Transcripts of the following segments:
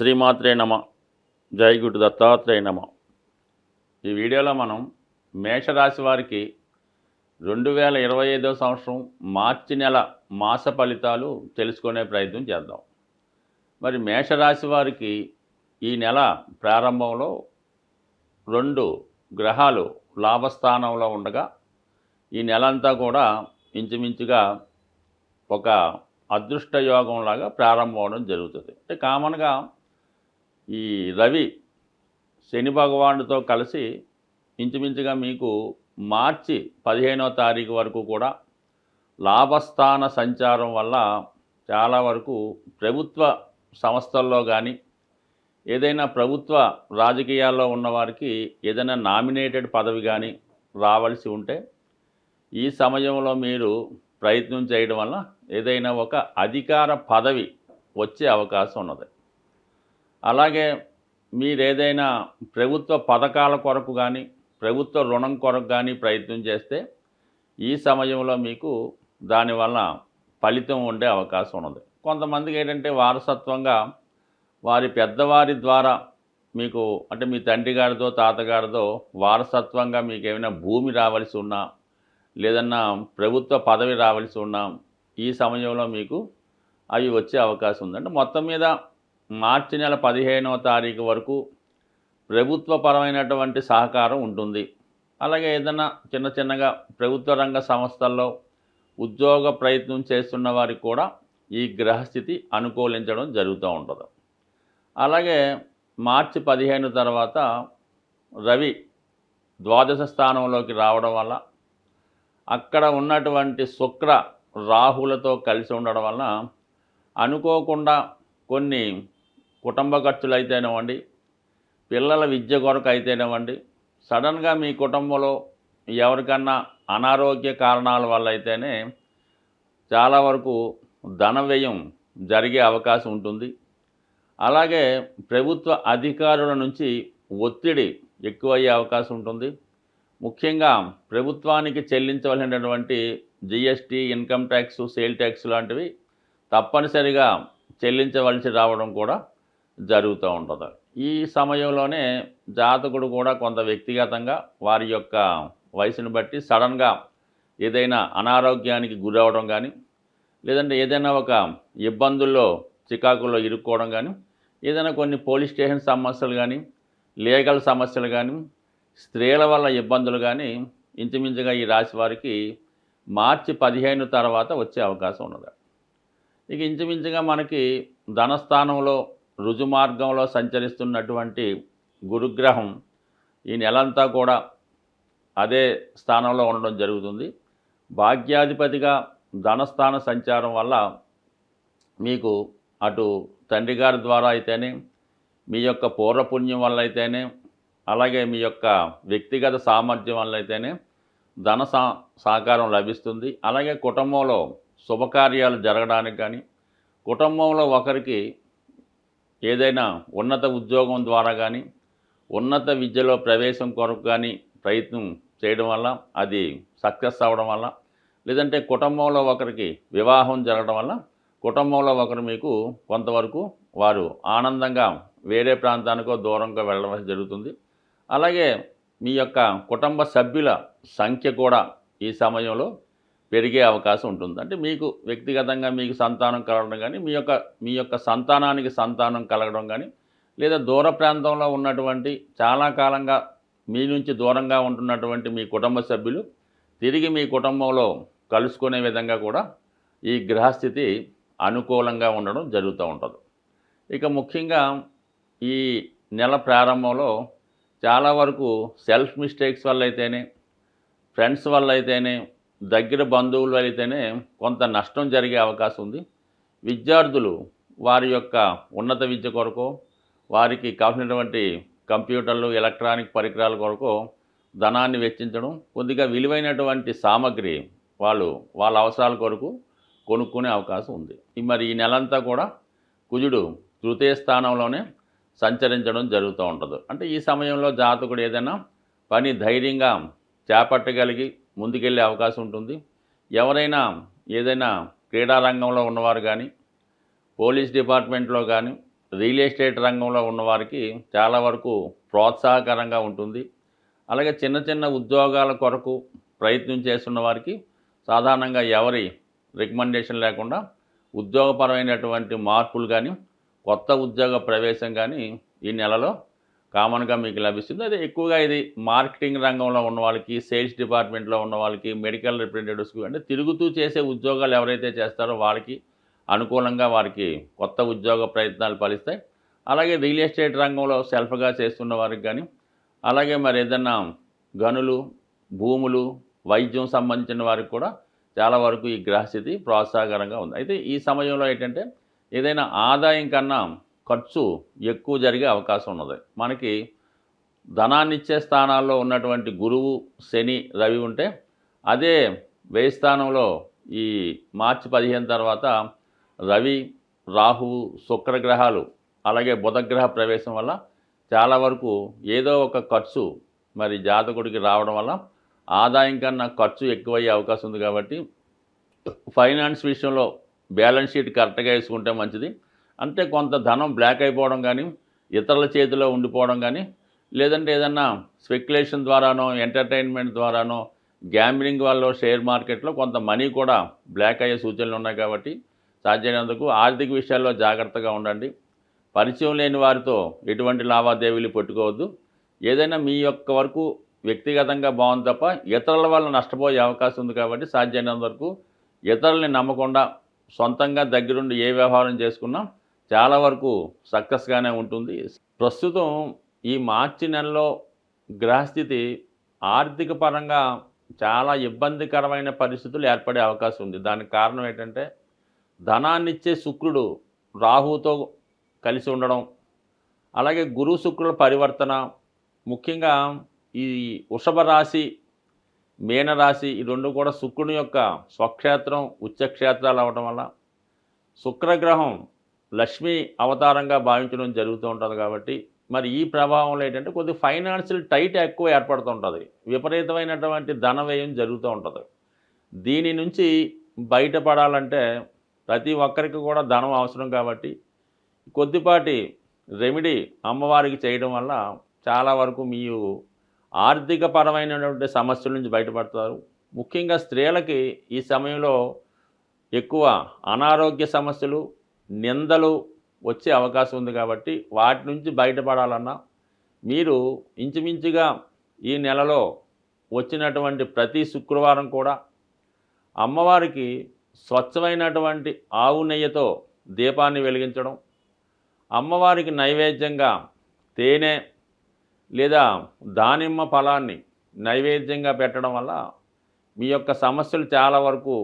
శ్రీమాత్రే నమ. జై దత్తాత్రేయ నమ. ఈ వీడియోలో మనం మేషరాశి వారికి రెండు వేల ఇరవై ఐదో సంవత్సరం మార్చి నెల మాస ఫలితాలు తెలుసుకునే ప్రయత్నం చేద్దాం. మరి మేషరాశి వారికి ఈ నెల ప్రారంభంలో రెండు గ్రహాలు లాభస్థానంలో ఉండగా ఈ నెలంతా కూడా ఇంచుమించుగా ఒక అదృష్ట యోగంలాగా ప్రారంభం అవడం జరుగుతుంది. అంటే కామన్గా ఈ రవి శని భగవానుడితో కలిసి ఇంచుమించుగా మీకు మార్చి పదిహేనో తారీఖు వరకు కూడా లాభస్థాన సంచారం వల్ల చాలా వరకు ప్రభుత్వ సంస్థల్లో కానీ ఏదైనా ప్రభుత్వ రాజకీయాల్లో ఉన్నవారికి ఏదైనా నామినేటెడ్ పదవి కానీ రావాల్సి ఉంటే ఈ సమయంలో మీరు ప్రయత్నం చేయడం వల్ల ఏదైనా ఒక అధికార పదవి వచ్చే అవకాశం ఉన్నది. అలాగే మీరు ఏదైనా ప్రభుత్వ పథకాల కొరకు కానీ ప్రభుత్వ రుణం కొరకు కానీ ప్రయత్నం చేస్తే ఈ సమయంలో మీకు దానివల్ల ఫలితం ఉండే అవకాశం ఉన్నది. కొంతమందికి ఏంటంటే వారసత్వంగా వారి పెద్దవారి ద్వారా మీకు అంటే మీ తండ్రి గారిదో తాతగారిదో వారసత్వంగా మీకు ఏమైనా భూమి రావలసి ఉన్నా లేదన్నా ప్రభుత్వ పదవి రావలసి ఉన్నా ఈ సమయంలో మీకు అవి వచ్చే అవకాశం ఉందంటే మొత్తం మీద మార్చి నెల పదిహేనవ తారీఖు వరకు ప్రభుత్వపరమైనటువంటి సహకారం ఉంటుంది. అలాగే ఏదైనా చిన్న చిన్నగా ప్రభుత్వ రంగ సంస్థల్లో ఉద్యోగ ప్రయత్నం చేస్తున్న వారికి కూడా ఈ గ్రహస్థితి అనుకూలించడం జరుగుతూ ఉంటుంది. అలాగే మార్చి పదిహేను తర్వాత రవి ద్వాదశ స్థానంలోకి రావడం వల్ల అక్కడ ఉన్నటువంటి శుక్ర రాహులతో కలిసి ఉండడం వల్ల అనుకోకుండా కొన్ని కుటుంబ ఖర్చులు అయితేనేవ్వండి పిల్లల విద్య కొరకు అయితేనేవ్వండి సడన్గా మీ కుటుంబంలో ఎవరికన్నా అనారోగ్య కారణాల వల్ల అయితేనే చాలా వరకు ధన వ్యయం జరిగే అవకాశం ఉంటుంది. అలాగే ప్రభుత్వ అధికారుల నుంచి ఒత్తిడి ఎక్కువయ్యే అవకాశం ఉంటుంది. ముఖ్యంగా ప్రభుత్వానికి చెల్లించవలసినటువంటి GST income tax sale tax లాంటివి తప్పనిసరిగా చెల్లించవలసి రావడం కూడా జరుగుతూ ఉంటుంది. ఈ సమయంలోనే జాతకుడు కూడా కొంత వ్యక్తిగతంగా వారి యొక్క వయసును బట్టి సడన్గా ఏదైనా అనారోగ్యానికి గురవడం కానీ లేదంటే ఏదైనా ఒక ఇబ్బందుల్లో చికాకుల్లో ఇరుక్కోవడం కానీ ఏదైనా కొన్ని పోలీస్ స్టేషన్ సమస్యలు కానీ లీగల్ సమస్యలు కానీ స్త్రీల వల్ల ఇబ్బందులు కానీ ఇంచుమించుగా ఈ రాశి వారికి మార్చి పదిహేను తర్వాత వచ్చే అవకాశం ఉన్నది. ఇక ఇంచుమించుగా మనకి ధనస్థానంలో రుజుమార్గంలో సంచరిస్తున్నటువంటి గురుగ్రహం ఈ నెలంతా కూడా అదే స్థానంలో ఉండడం జరుగుతుంది. భాగ్యాధిపతిగా ధనస్థాన సంచారం వల్ల మీకు అటు తండ్రి గారి ద్వారా అయితేనే మీ యొక్క పూర్వపుణ్యం వల్ల అయితేనే అలాగే మీ యొక్క వ్యక్తిగత సామర్థ్యం వల్ల అయితేనే ధన సా సహకారం లభిస్తుంది. అలాగే కుటుంబంలో శుభకార్యాలు జరగడానికి కానీ కుటుంబంలో ఒకరికి ఏదైనా ఉన్నత ఉద్యోగం ద్వారా కానీ ఉన్నత విద్యలో ప్రవేశం కొరకు కానీ ప్రయత్నం చేయడం వల్ల అది సక్సెస్ అవ్వడం వల్ల లేదంటే కుటుంబంలో ఒకరికి వివాహం జరగడం వల్ల కుటుంబంలో ఒకరు మీకు కొంతవరకు వారు ఆనందంగా వేరే ప్రాంతానికో దూరంగా వెళ్ళడం జరుగుతుంది. అలాగే మీ యొక్క కుటుంబ సభ్యుల సంఖ్య కూడా ఈ సమయంలో పెరిగే అవకాశం ఉంటుంది. అంటే మీకు వ్యక్తిగతంగా మీకు సంతానం కలగడం కానీ మీ యొక్క మీ యొక్క సంతానానికి సంతానం కలగడం కానీ లేదా దూర ప్రాంతంలో ఉన్నటువంటి చాలా కాలంగా మీ నుంచి దూరంగా ఉంటున్నటువంటి మీ కుటుంబ సభ్యులు తిరిగి మీ కుటుంబంలో కలుసుకునే విధంగా కూడా ఈ గ్రహస్థితి అనుకూలంగా ఉండడం జరుగుతూ ఉంటుంది. ఇక ముఖ్యంగా ఈ నెల ప్రారంభంలో చాలా వరకు సెల్ఫ్ మిస్టేక్స్ వల్ల అయితేనే ఫ్రెండ్స్ వల్ల అయితేనే దగ్గర బంధువులు అయితేనే కొంత నష్టం జరిగే అవకాశం ఉంది. విద్యార్థులు వారి యొక్క ఉన్నత విద్య కొరకు వారికి కావాల్సినటువంటి కంప్యూటర్లు ఎలక్ట్రానిక్ పరికరాల కొరకు ధనాన్ని వెచ్చించడం కొద్దిగా విలువైనటువంటి సామగ్రి వాళ్ళు వాళ్ళ అవసరాల కొరకు కొనుక్కునే అవకాశం ఉంది. మరి ఈ నెలంతా కూడా కుజుడు తృతీయ స్థానంలోనే సంచరించడం జరుగుతూ ఉంటుంది. అంటే ఈ సమయంలో జాతకుడు ఏదైనా పని ధైర్యంగా చేపట్టగలిగి ముందుకెళ్ళే అవకాశం ఉంటుంది. ఎవరైనా ఏదైనా క్రీడా రంగంలో ఉన్నవారు కానీ పోలీస్ డిపార్ట్మెంట్లో కానీ రియల్ ఎస్టేట్ రంగంలో ఉన్నవారికి చాలా వరకు ప్రోత్సాహకరంగా ఉంటుంది. అలాగే చిన్న చిన్న ఉద్యోగాల కొరకు ప్రయత్నం చేస్తున్న వారికి సాధారణంగా ఎవరి రికమెండేషన్ లేకుండా ఉద్యోగపరమైనటువంటి మార్పులు కానీ కొత్త ఉద్యోగ ప్రవేశం కానీ ఈ నెలలో కామన్గా మీకు లభిస్తుంది. అదే ఎక్కువగా ఇది మార్కెటింగ్ రంగంలో ఉన్న వాళ్ళకి సేల్స్ డిపార్ట్మెంట్లో ఉన్న వాళ్ళకి మెడికల్ రిప్రజెంటేటివ్స్కి అంటే తిరుగుతూ చేసే ఉద్యోగాలు ఎవరైతే చేస్తారో వాళ్ళకి అనుకూలంగా వారికి కొత్త ఉద్యోగ ప్రయత్నాలు ఫలిస్తాయి. అలాగే రియల్ ఎస్టేట్ రంగంలో సెల్ఫ్గా చేస్తున్న వారికి కానీ అలాగే మరి ఏదన్నా గనులు భూములు వైద్యం సంబంధించిన వారికి కూడా చాలా వరకు ఈ గ్రహస్థితి ప్రోత్సాహకరంగా ఉంది. అయితే ఈ సమయంలో ఏంటంటే ఏదైనా ఆదాయం కన్నా ఖర్చు ఎక్కువ జరిగే అవకాశం ఉన్నది. మనకి ధనాన్ని ఇచ్చే స్థానాల్లో ఉన్నటువంటి గురువు శని రవి ఉంటే అదే వ్యయ స్థానంలో ఈ మార్చి పదిహేను తర్వాత రవి రాహువు శుక్రగ్రహాలు అలాగే బుధగ్రహ ప్రవేశం వల్ల చాలా వరకు ఏదో ఒక ఖర్చు మరి జాతకుడికి రావడం వల్ల ఆదాయం కన్నా ఖర్చు ఎక్కువయ్యే అవకాశం ఉంది కాబట్టి ఫైనాన్స్ విషయంలో బ్యాలెన్స్ షీట్ కరెక్ట్గా వేసుకుంటే మంచిది. అంటే కొంత ధనం బ్లాక్ అయిపోవడం కానీ ఇతరుల చేతిలో ఉండిపోవడం కానీ లేదంటే ఏదన్నా స్పెక్యులేషన్ ద్వారానో ఎంటర్టైన్మెంట్ ద్వారానో గ్యాంబ్లింగ్ వల్ల షేర్ మార్కెట్లో కొంత మనీ కూడా బ్లాక్ అయ్యే సూచనలు ఉన్నాయి కాబట్టి సాధ్యమైనందుకు ఆర్థిక విషయాల్లో జాగ్రత్తగా ఉండండి. పరిచయం లేని వారితో ఎటువంటి లావాదేవీలు పెట్టుకోవద్దు. ఏదైనా మీ యొక్క వరకు వ్యక్తిగతంగా బాగుంది తప్ప ఇతరుల వల్ల నష్టపోయే అవకాశం ఉంది కాబట్టి సాధ్యమైనంత వరకు ఇతరుల్ని నమ్మకుండా సొంతంగా దగ్గరుండి ఏ వ్యవహారం చేసుకున్నా చాలా వరకు సక్సెస్గానే ఉంటుంది. ప్రస్తుతం ఈ మార్చి నెలలో గ్రహస్థితి ఆర్థిక పరంగా చాలా ఇబ్బందికరమైన పరిస్థితులు ఏర్పడే అవకాశం ఉంది. దానికి కారణం ఏంటంటే ధనాన్నిచ్చే శుక్రుడు రాహుతో కలిసి ఉండడం అలాగే గురు శుక్రుల పరివర్తన ముఖ్యంగా ఈ వృషభ రాశి మీనరాశి ఈ రెండు కూడా శుక్రుని యొక్క స్వక్షేత్రం ఉచ్చక్షేత్రాలు అవడం వల్ల శుక్రగ్రహం లక్ష్మీ అవతారంగా భావించడం జరుగుతూ ఉంటుంది కాబట్టి మరి ఈ ప్రభావంలో ఏంటంటే కొద్ది ఫైనాన్షియల్ టైట్ ఎక్కువ ఏర్పడుతూ ఉంటుంది. విపరీతమైనటువంటి ధన వ్యయం జరుగుతూ ఉంటుంది. దీని నుంచి బయటపడాలంటే ప్రతి ఒక్కరికి కూడా ధనం అవసరం కాబట్టి కొద్దిపాటి రెమెడీ అమ్మవారికి చేయడం వల్ల చాలా వరకు మీరు ఆర్థిక పరమైనటువంటి సమస్యల నుంచి బయటపడతారు. ముఖ్యంగా స్త్రీలకి ఈ సమయంలో ఎక్కువ అనారోగ్య సమస్యలు నిందలు వచ్చే అవకాశం ఉంది కాబట్టి వాటి నుంచి బయటపడాలన్నా మీరు ఇంచుమించుగా ఈ నెలలో వచ్చినటువంటి ప్రతి శుక్రవారం కూడా అమ్మవారికి స్వచ్ఛమైనటువంటి ఆవు నెయ్యితో దీపాన్ని వెలిగించడం అమ్మవారికి నైవేద్యంగా తేనె లేదా దానిమ్మ ఫలాన్ని నైవేద్యంగా పెట్టడం వల్ల మీ యొక్క సమస్యలు చాలా వరకు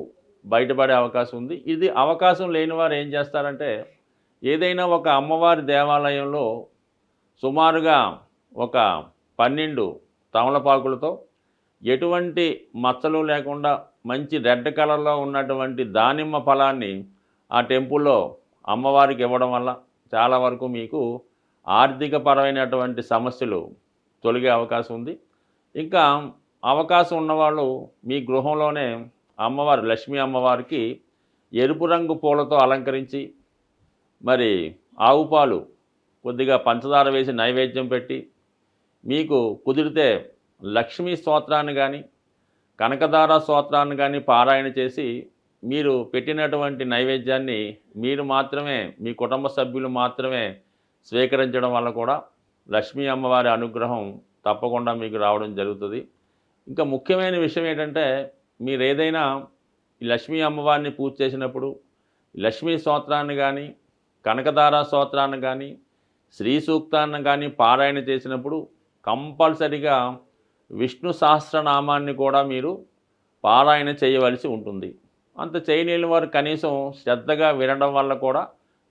బయటపడే అవకాశం ఉంది. ఇది అవకాశం లేని వారు ఏం చేస్తారంటే ఏదైనా ఒక అమ్మవారి దేవాలయంలో సుమారుగా ఒక పన్నెండు తమలపాకులతో ఎటువంటి మచ్చలు లేకుండా మంచి రెడ్ కలర్లో ఉన్నటువంటి దానిమ్మ ఫలాన్ని ఆ టెంపుల్లో అమ్మవారికి ఇవ్వడం వల్ల చాలా వరకు మీకు ఆర్థికపరమైనటువంటి సమస్యలు తొలగే అవకాశం ఉంది. ఇంకా అవకాశం ఉన్నవాళ్ళు మీ గృహంలోనే అమ్మవారు లక్ష్మీ అమ్మవారికి ఎరుపు రంగు పూలతో అలంకరించి మరి ఆవు పాలు కొద్దిగా పంచదార వేసి నైవేద్యం పెట్టి మీకు కుదిరితే లక్ష్మీ స్తోత్రాన్ని కానీ కనకదార స్తోత్రాన్ని కానీ పారాయణ చేసి మీరు పెట్టినటువంటి నైవేద్యాన్ని మీరు మాత్రమే మీ కుటుంబ సభ్యులు మాత్రమే స్వీకరించడం వల్ల కూడా లక్ష్మీ అమ్మవారి అనుగ్రహం తప్పకుండా మీకు రావడం జరుగుతుంది. ఇంకా ముఖ్యమైన విషయం ఏంటంటే మీరు ఏదైనా లక్ష్మీ అమ్మవారిని పూజ చేసినప్పుడు లక్ష్మీ స్తోత్రాన్ని కానీ కనకదార స్తోత్రాన్ని కానీ శ్రీ సూక్తాన్ని కానీ పారాయణ చేసినప్పుడు కంపల్సరిగా విష్ణు సహస్రనామాన్ని కూడా మీరు పారాయణ చేయవలసి ఉంటుంది. అంత చేయలేని వారు కనీసం శ్రద్ధగా వినడం వల్ల కూడా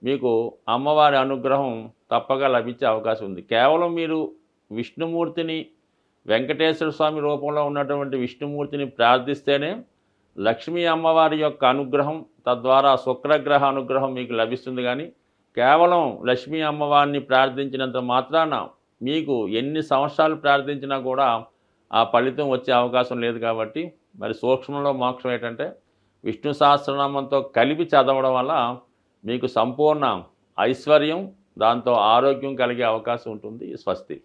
మీకు అమ్మవారి అనుగ్రహం తప్పగా లభించే అవకాశం ఉంది. కేవలం మీరు విష్ణుమూర్తిని వెంకటేశ్వర స్వామి రూపంలో ఉన్నటువంటి విష్ణుమూర్తిని ప్రార్థిస్తేనే లక్ష్మీ అమ్మవారి యొక్క అనుగ్రహం తద్వారా శుక్రగ్రహ అనుగ్రహం మీకు లభిస్తుంది. కానీ కేవలం లక్ష్మీ అమ్మవారిని ప్రార్థించినంత మాత్రాన మీకు ఎన్ని సంవత్సరాలు ప్రార్థించినా కూడా ఆ ఫలితం వచ్చే అవకాశం లేదు కాబట్టి మరి సూక్ష్మంలో మోక్షం ఏంటంటే విష్ణు సహస్రనామంతో కలిపి చదవడం వల్ల మీకు సంపూర్ణ ఐశ్వర్యం దాంతో ఆరోగ్యం కలిగే అవకాశం ఉంటుంది. స్వస్తి.